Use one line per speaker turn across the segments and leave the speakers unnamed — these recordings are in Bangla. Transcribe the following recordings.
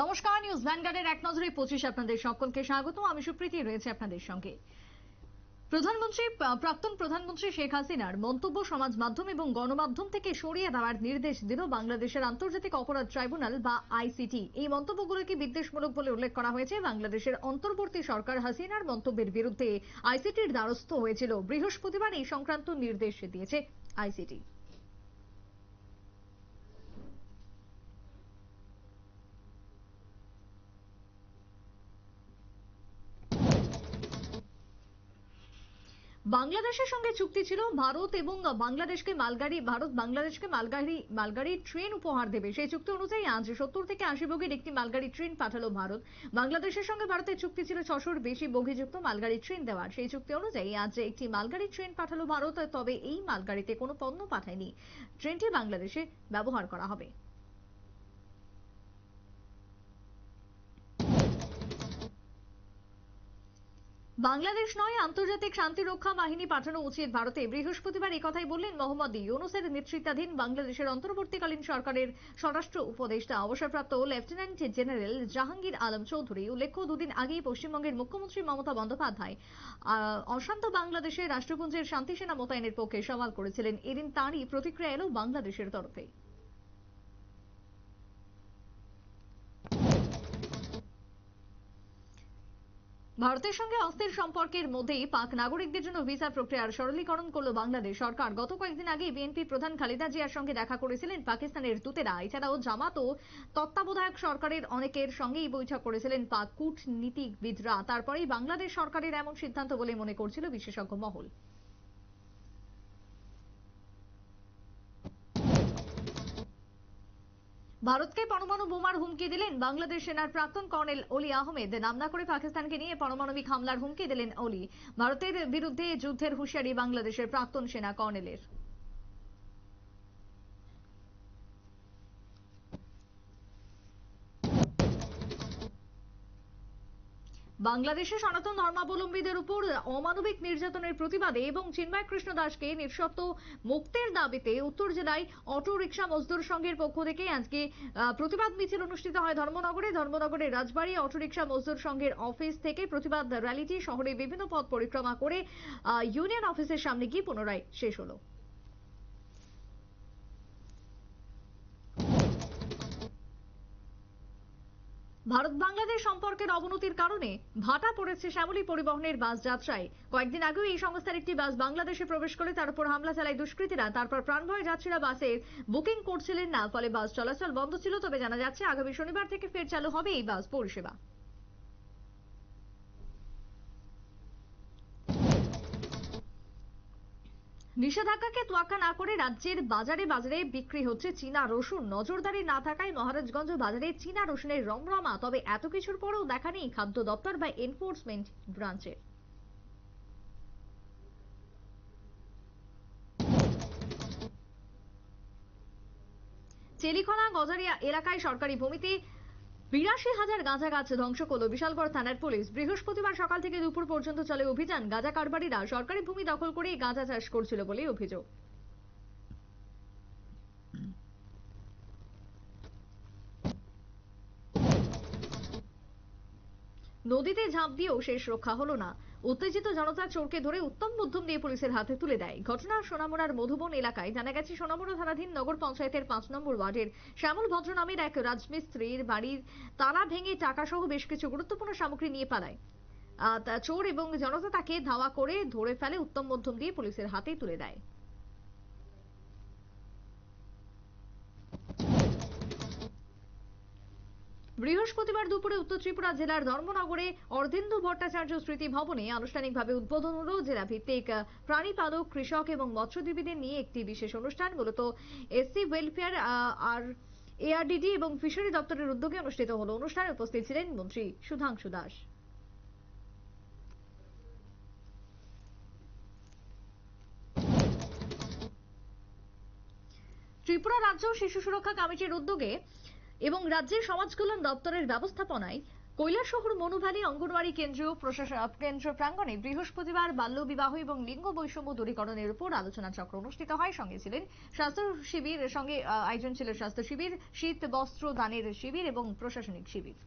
নমস্কার, নিউজ ভ্যানগার্ডের এক নজরে পঁচিশ আপনাদের সকলকে স্বাগত আমি সুপ্রীতি, রয়েছে আপনাদের সঙ্গে। প্রধানমন্ত্রী প্রাক্তন প্রধানমন্ত্রী শেখ হাসিনার মন্তব্য সমাজ মাধ্যম এবং গণমাধ্যম থেকে সরিয়ে দেওয়ার নির্দেশ দিল বাংলাদেশের আন্তর্জাতিক অপরাধ ট্রাইব্যুনাল বা আইসিটি। এই মন্তব্যগুলোকে বিদ্বেষমূলক বলে উল্লেখ করা হয়েছে? বাংলাদেশের অন্তর্বর্তী সরকার হাসিনার মন্তব্যের বিরুদ্ধে আইসিটির দ্বারস্থ হয়েছিল। বৃহস্পতিবার এই সংক্রান্ত নির্দেশ দিয়েছে আইসিটি। বাংলাদেশের সঙ্গে চুক্তি ছিল, ভারত এবং বাংলাদেশকে মালগাড়ি, ভারত বাংলাদেশকে মালগাড়ি মালগাড়ি ট্রেন উপহার দেবে। সেই চুক্তি অনুযায়ী আজ সত্তর থেকে আশি বগির একটি মালগাড়ি ট্রেন পাঠালো ভারত। বাংলাদেশের সঙ্গে ভারতের চুক্তি ছিল ছশোর বেশি বগিযুক্ত মালগাড়ি ট্রেন দেওয়ার। সেই চুক্তি অনুযায়ী আজ একটি মালগাড়ি ট্রেন পাঠালো ভারত, তবে এই মালগাড়িতে কোনো পণ্য পাঠায়নি। ট্রেনটি বাংলাদেশে ব্যবহার করা হবে। বাংলাদেশ নয়, আন্তর্জাতিক শান্তি রক্ষা বাহিনী পাঠানো উচিত ভারতে। বৃহস্পতিবার কথাই বললেন মোহাম্মদ ইউনুসের নেতৃত্বাধীন বাংলাদেশের অন্তর্বর্তীকালীন সরকারের স্বরাষ্ট্র উপদেষ্টা। অবসরপ্রাপ্ত লেফটেন্যান্ট জেনারেল জাহাঙ্গীর আলম চৌধুরী উল্লেখ্য, দুদিন আগেই পশ্চিমবঙ্গের মুখ্যমন্ত্রী মমতা বন্দ্যোপাধ্যায় অশান্ত বাংলাদেশে রাষ্ট্রপুঞ্জের শান্তি সেনা মোতায়েনের পক্ষে সওয়াল করেছিলেন। এদিন তাঁরই প্রতিক্রিয়া এলো বাংলাদেশের তরফে। ভারতের সঙ্গে অস্থির সম্পর্কের মধ্যেই পাক নাগরিকদের জন্য ভিসা প্রক্রিয়ার সরলীকরণ করল বাংলাদেশ সরকার। গত কয়েকদিন আগে বিএনপি প্রধান খালেদা জিয়ার সঙ্গে দেখা করেছিলেন পাকিস্তানের দূতেরা। এছাড়াও জামাত ও তত্ত্বাবধায়ক সরকারের অনেকের সঙ্গেই বৈঠক করেছিলেন পাক কূটনীতিবিদরা তারপরেই বাংলাদেশ সরকারের এমন সিদ্ধান্ত বলে মনে করছিল বিশেষজ্ঞ মহল। ভারতকে পরমাণু বোমার হুমকি দিলেন বাংলাদেশ সেনার প্রাক্তন কর্নেল অলি আহমেদ। নাম না করে পাকিস্তানকে নিয়ে পারমাণবিক হামলার হুমকি দিলেন অলি ভারতের বিরুদ্ধে যুদ্ধের হুঁশিয়ারি বাংলাদেশের প্রাক্তন সেনা কর্নেলের। বাংলাদেশে সনাতন ধর্মাবলম্বীদের উপর অমানবিক নির্যাতনের প্রতিবাদে এবং চিন্ময় কৃষ্ণ দাসকে নিঃশর্ত মুক্তির দাবিতে উত্তর জেলায় অটো মজদুর সংঘের পক্ষ থেকে আজকে প্রতিবাদ মিছিল অনুষ্ঠিত হয় ধর্মনগরে। ধর্মনগরের রাজবাড়ী অটো রিক্সা মজদুর সংঘের অফিস থেকে প্রতিবাদ র্যালিটি শহরে বিভিন্ন পথ পরিক্রমা করে ইউনিয়ন অফিসের সামনে গিয়ে পুনরায় শেষ হলো। ভারত বাংলাদেশ সম্পর্কের অবনতির কারণে ভাটা পড়েছে শ্যামলী পরিবহনের বাস যাত্রায়। কয়েকদিন আগেও এই সংস্থার একটি বাস বাংলাদেশে প্রবেশ করে তার উপর হামলা চালায় দুষ্কৃতীরা। তারপর প্রাণভয়ে যাত্রীরা বাসের বুকিং করছিলেন না, ফলে বাস চলাচল বন্ধ ছিল। তবে জানা যাচ্ছে, আগামী শনিবার থেকে ফের চালু হবে এই বাস পরিষেবা। নিষেধাজ্ঞাকে তোয়াক্কা না করে রাজ্যের বাজারে বাজারে বিক্রি হচ্ছে চীনা রসুন। নজরদারি না থাকায় মহারাজগঞ্জ বাজারে চীনা রসুনের রমরমা। তবে এত কিছুর পরেও দেখা নেই খাদ্য দপ্তর বা এনফোর্সমেন্ট ব্রাঞ্চের চেলিখনা গজারিয়া এলাকায় সরকারি ভূমিতে বিরাশি হাজার গাঁজা গাছ ধ্বংস করল বিশালগড় থানার পুলিশ। বৃহস্পতিবার সকাল থেকে দুপুর পর্যন্ত চলে অভিযান। গাঁজা কারবারিরা সরকারি ভূমি দখল করে গাঁজা চাষ করছিল বলে অভিযোগ। নদীতে ঝাঁপ দিয়েও শেষ রক্ষা হলো না। উত্তেজিত জনতা চোরকে ধরে উত্তম মধ্যম দিয়ে পুলিশের হাতে তুলে দেয়। ঘটনা সোনামুড়ার মধুবন এলাকায় জানা গেছে, সোনামুড়া থানাধীন নগর পঞ্চায়েতের পাঁচ নম্বর ওয়ার্ডের শ্যামল ভদ্র নামের এক রাজমিস্ত্রির বাড়ির তালা ভেঙে টাকা সহ বেশ কিছু গুরুত্বপূর্ণ সামগ্রী নিয়ে পালায়। চোর এবং জনতা তাকে ধাওয়া করে ধরে ফেলে উত্তম মধ্যম দিয়ে পুলিশের হাতে তুলে দেয়। বৃহস্পতিবার দুপুরে উত্তর ত্রিপুরা জেলার ধর্মনগরে অর্ধেন্দু ভট্টাচার্য স্মৃতি ভবনে আনুষ্ঠানিকভাবে উদ্বোধন হল জেলা ভিত্তিক প্রাণীপালক, কৃষক এবং মৎস্যজীবীদের নিয়ে একটি বিশেষ অনুষ্ঠান, মূলত এসসি ওয়েলফেয়ার আর এআরডিডি এবং ফিশারি দপ্তরের উদ্যোগে অনুষ্ঠিত হল। অনুষ্ঠানে উপস্থিত ছিলেন মন্ত্রী সুধাংশু দাস। ত্রিপুরা রাজ্য শিশু সুরক্ষা কমিটির উদ্যোগে এবং রাজ্যের সমাজ কল্যাণ দপ্তরের ব্যবস্থাপনায় কৈলাসহর, মনুভালী, অঙ্গনওয়াড়ি কেন্দ্রীয় প্রশাসন কেন্দ্র প্রাঙ্গণে বৃহস্পতিবার বাল্যবিবাহ এবং লিঙ্গ বৈষম্য দূরীকরণের উপর আলোচনা চক্র অনুষ্ঠিত হয়। সঙ্গে ছিলেন স্বাস্থ্য শিবির, সঙ্গে আয়োজন ছিল স্বাস্থ্য শিবির, শীত বস্ত্র দানের শিবির এবং প্রশাসনিক শিবির।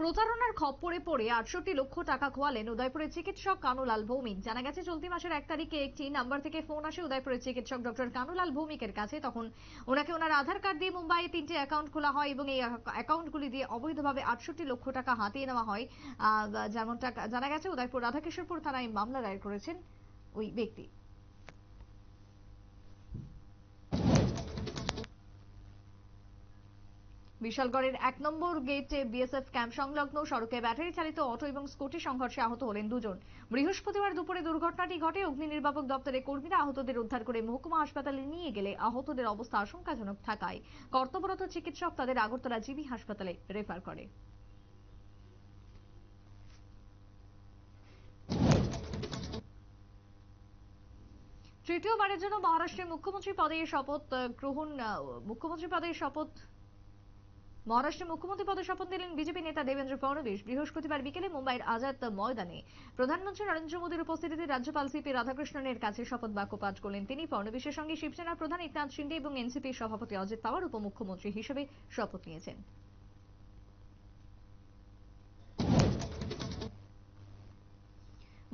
প্রতারণার খপ্পরে পড়ে আটষট্টি লক্ষ টাকা খোয়ালেন উদয়পুরের চিকিৎসক কানুলাল ভৌমিক। জানা গেছে, চলতি মাসের এক তারিখে একটি নাম্বার থেকে ফোন আসে উদয়পুরের চিকিৎসক ডক্টর কানুলাল ভৌমিকের কাছে। তখন ওনাকে ওনার আধার কার্ড দিয়ে মুম্বাইয়ে তিনটে অ্যাকাউন্ট খোলা হয় এবং এই অ্যাকাউন্টগুলি দিয়ে অবৈধভাবে আটষট্টি লক্ষ টাকা হাতিয়ে নেওয়া হয়। যেমনটা জানা গেছে, উদয়পুর রাধাকিশোরপুর থানায় মামলা দায়ের করেছেন ওই ব্যক্তি। বিশালগড়ের এক নম্বর গেটে বিএসএফ ক্যাম্প সংলগ্ন সড়কে ব্যাটারি চালিত অটো এবং স্কুটি সংঘর্ষে আহত হলেন দুজন। বৃহস্পতিবার দুপুরে দুর্ঘটনাটি ঘটে অগ্নি নির্বাপক দপ্তরের কর্মীরা আহতদের উদ্ধার করে মহকুমা হাসপাতালে নিয়ে গেলে আহতদের অবস্থা আশঙ্কাজনক থাকায় কর্তব্যরত চিকিৎসক তাদের আগরতলা জিবি হাসপাতালে রেফার করে। তৃতীয়বারের জন্য মহারাষ্ট্রের মুখ্যমন্ত্রী পদে শপথ গ্রহণ মুখ্যমন্ত্রী পদে শপথ মহারাষ্ট্রের মুখ্যমন্ত্রী পদে শপথ নিলেন বিজেপি নেতা দেবেন্দ্র ফডণবীশ। বৃহস্পতিবার বিকেলে মুম্বাইয়ের আজাদ ময়দানে প্রধানমন্ত্রী নরেন্দ্র মোদীর উপস্থিতিতে রাজ্যপাল সিপি রাধাকৃষ্ণনের কাছে শপথ বাক্য পাঠ করলেন তিনি। ফডণবীশের সঙ্গে শিবসেনার প্রধান একনাথ শিন্ডে এবং এনসিপির সভাপতি অজিত পাওয়ার উপমুখ্যমন্ত্রী হিসেবে শপথ নিয়েছেন।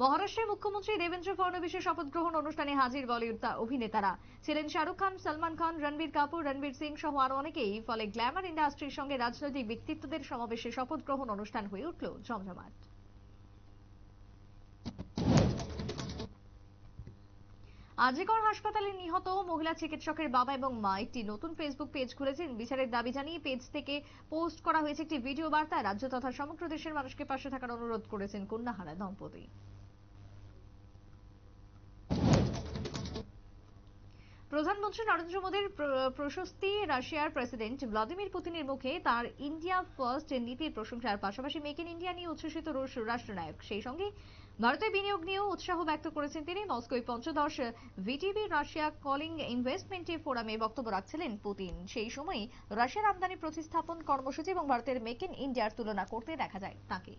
মহারাষ্ট্রের মুখ্যমন্ত্রী দেবেন্দ্র ফডণবীশের শপথ গ্রহণ অনুষ্ঠানে হাজির বলিউড অভিনেতারা। ছিলেন শাহরুখ খান, সলমান খান, রণবীর কাপুর, রণবীর সিং সহ আরও অনেকেই। ফলে গ্ল্যামার ইন্ডাস্ট্রির সঙ্গে রাজনৈতিক ব্যক্তিত্বদের সমাবেশে শপথ গ্রহণ অনুষ্ঠান হয়ে উঠল জমজমাট আজিকর হাসপাতালে নিহত মহিলা চিকিৎসকের বাবা এবং মা একটি নতুন ফেসবুক পেজ খুলেছেন। বিচারের দাবি জানিয়ে পেজ থেকে পোস্ট করা হয়েছে একটি ভিডিও বার্তা। রাজ্য তথা সমগ্র দেশের মানুষকে পাশে থাকার অনুরোধ করেছেন কন্যাহারা দম্পতি। প্রধানমন্ত্রী নরেন্দ্র মোদীর প্রশস্তি রাশিয়ার প্রেসিডেন্ট ভ্লাদিমির পুতিনের মুখে তার ইন্ডিয়া ফার্স্ট নীতির প্রশংসার পাশাপাশি মেক ইন ইন্ডিয়া নিয়ে উচ্ছ্বসিত রুশ রাষ্ট্রনায়ক। সেই সঙ্গে ভারতের বিনিয়োগ নিয়েও উৎসাহ ব্যক্ত করেছেন তিনি। মস্কোয় পঞ্চদশ ভিটিবি রাশিয়া কলিং ইনভেস্টমেন্টে ফোরামে বক্তব্য রাখছিলেন পুতিন। সেই সময় রাশিয়ার আমদানি প্রতিস্থাপন কর্মসূচি এবং ভারতের মেক ইন ইন্ডিয়ার তুলনা করতে দেখা যায় তাকে।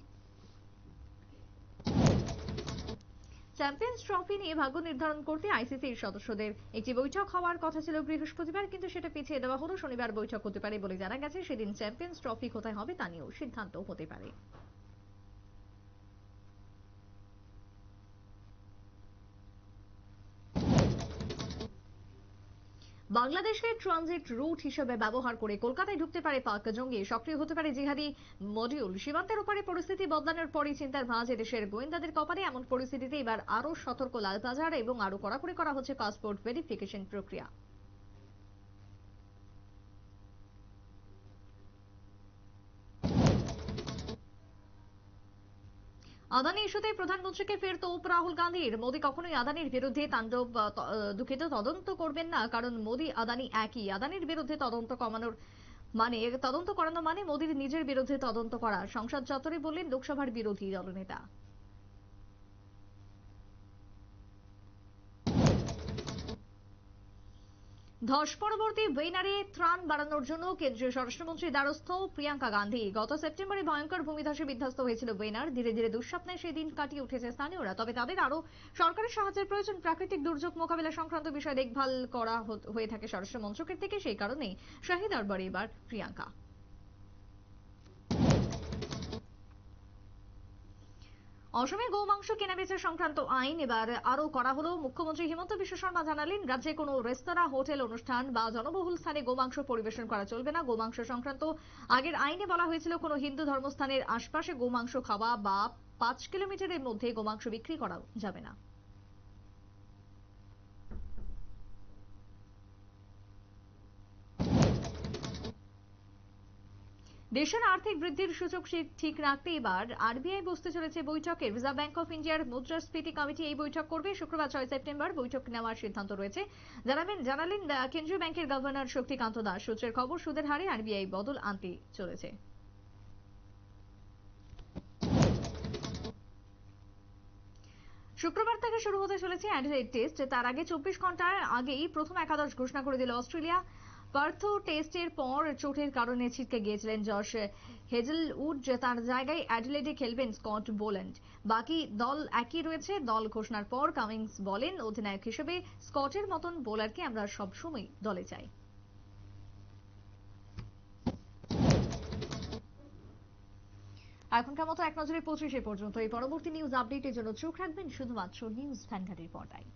চ্যাম্পিয়ন্স ট্রফি নিয়ে ভাগ্য নির্ধারণ করতে আইসিসির সদস্যদের। একটি বৈঠক হওয়ার কথা ছিল বৃহস্পতিবার, কিন্তু সেটা পিছিয়ে দেওয়া হলো। শনিবার বৈঠক হতে পারে বলে জানা গেছে। সেদিন চ্যাম্পিয়ন্স ট্রফি কোথায় হবে তা নিয়েও সিদ্ধান্ত হতে পারে। বাংলাদেশকে ট্রানজিট রুট হিসেবে ব্যবহার করে কলকাতায় ঢুকতে পারে পাক জঙ্গি। সক্রিয় হতে পারে জিহাদি মডিউল। সীমান্তের ওপারে পরিস্থিতি বদলানোর পরই চিন্তার ভাঁজ দেশের গোয়েন্দাদের কপালে। এমন পরিস্থিতিতে এবার আরও সতর্ক লালবাজার এবং আরও কড়াকড়ি করা হচ্ছে পাসপোর্ট ভেরিফিকেশন প্রক্রিয়া। আদানি ইস্যুতে প্রধানমন্ত্রীকে ফের তোপ রাহুল গান্ধীর। মোদী কখনোই আদানির বিরুদ্ধে তাণ্ডব দুঃখিত তদন্ত করবেন না, কারণ মোদী, আদানি একই। আদানির বিরুদ্ধে তদন্ত কমানোর মানে তদন্ত করানো মানে মোদীর নিজের বিরুদ্ধে তদন্ত করা। সংসদ চত্বরে বললেন, লোকসভার বিরোধী দলনেতা। ধস পরবর্তী ওয়েনারে ত্রাণ বাড়ানোর জন্য কেন্দ্রীয় স্বরাষ্ট্রমন্ত্রী দ্বারস্থ প্রিয়াঙ্কা গান্ধী। গত সেপ্টেম্বরে ভয়ঙ্কর ভূমিধসে বিধ্বস্ত হয়েছিল ওয়েনার ধীরে ধীরে দুঃস্বপ্নে সেই দিন কাটিয়ে উঠেছে স্থানীয়রা। তবে তাদের আরও সরকারের সাহায্যের প্রয়োজন। প্রাকৃতিক দুর্যোগ মোকাবিলা সংক্রান্ত বিষয়ে দেখভাল করা হয়ে থাকে স্বরাষ্ট্রমন্ত্রকের থেকে। সেই কারণেই শাহিদ দরবারে এবার প্রিয়াঙ্কা। অসমে গোমাংস কেনাবেচা সংক্রান্ত আইন, এবার আরও করা হলো। মুখ্যমন্ত্রী হিমন্ত বিশ্ব শর্মা জানালেন, রাজ্যে কোনো রেস্তোরাঁ, হোটেল, অনুষ্ঠান বা জনবহুল স্থানে গোমাংস পরিবেশন করা চলবে না। গোমাংস সংক্রান্ত আগের আইনে বলা হয়েছিল, কোনো হিন্দু ধর্মস্থানের আশপাশে গোমাংস খাওয়া বা পাঁচ কিলোমিটারের মধ্যে গোমাংস বিক্রি করা যাবে না। দেশের আর্থিক বৃদ্ধির সূচক ঠিক রাখতে এবার আরবিআই বসতে চলেছে বৈঠকে। রিজার্ভ ব্যাংক অফ ইন্ডিয়ার মুদ্রাস্ফীতি কমিটি এই বৈঠক করবে। শুক্রবার ছয় সেপ্টেম্বর বৈঠক নেওয়ার সিদ্ধান্ত রয়েছে। জানাবেন জানালেন কেন্দ্রীয় ব্যাংকের গভর্নর শক্তিকান্ত দাস। সূত্রের খবর, সুদের হারে আরবিআই বদল আনতে চলেছে। শুক্রবার থেকে শুরু হতে চলেছে অ্যাডিলেড টেস্ট। তার আগে চব্বিশ ঘণ্টার আগেই প্রথম একাদশ ঘোষণা করে দিল অস্ট্রেলিয়া। পার্থ টেস্টের পর চোটের কারণে ছিটকে গিয়েছিলেন জশ হেজেলউড তার জায়গায় অ্যাডিলেডে খেলবেন স্কট বোল্যান্ড। বাকি দল একই রয়েছে, দল ঘোষণার পর কামিংস বলেন অধিনায়ক হিসেবে স্কটের মতন বোলারকে আমরা সবসময় দলে চাই। এখনকার মতো এক নজরে পঁচিশে পর্যন্ত। এই পরবর্তী নিউজ আপডেটের জন্য চোখ রাখবেন শুধুমাত্র নিউজ ভ্যানগার্ডের পর্দায়।